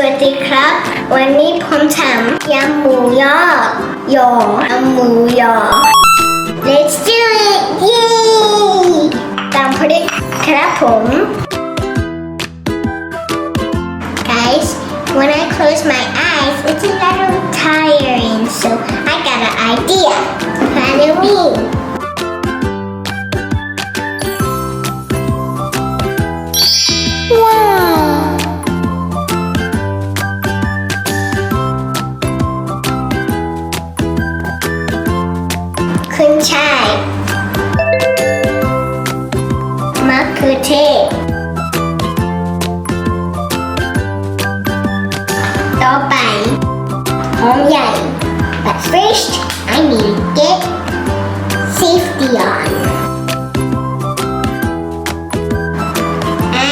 วัสดีครับ วันนี้ผมถามยำหมูยอยอยำหมูยอ Let's do it เย้ตามพอดีครับผม Guys when I close my eyes it's a little tiring so I got an idea follow me ขึ้นช่ายมะเขือเทศต่อไปหอมใหญ่ but first I need to get safety on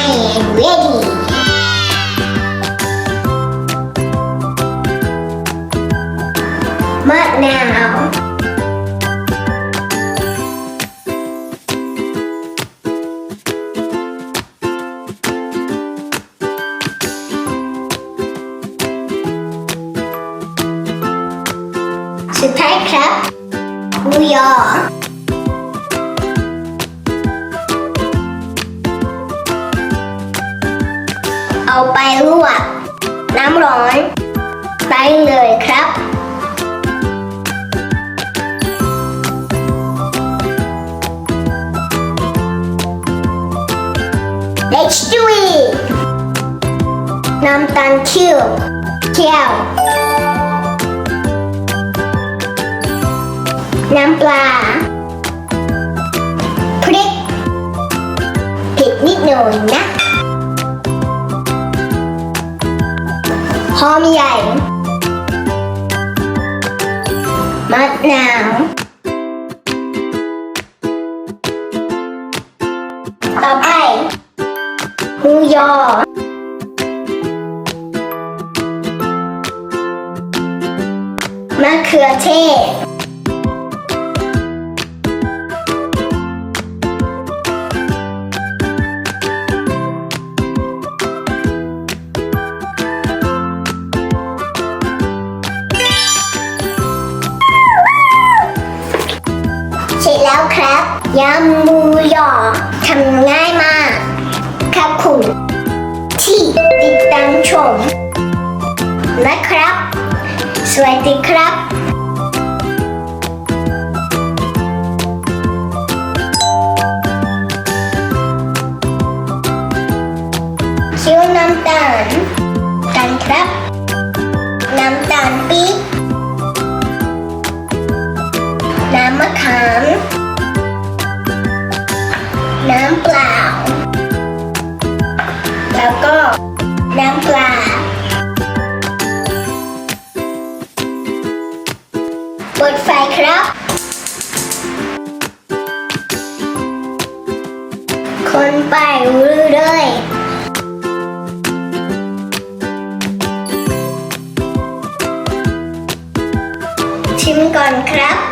I am ready มะนาว สุดท้ายครับหมูยอเอาไปลวกน้ำร้อนไปเลยครับ Let's do it น้ำตาลคี่ยวเคี่ยว น้ำปลา พริกผ็ดนิดหน่อยนะหอมใหญ่มะนาวต่อไปหมูยอมะเขือเทศ แล้วครับยำมูยอทำง่ายมากครับคุณที่ติดตามชมนะครับ สวัสดีครับเคี่ยวน้ำตาลกันครับ น้ำตาลปี๊บ ก่อนครับ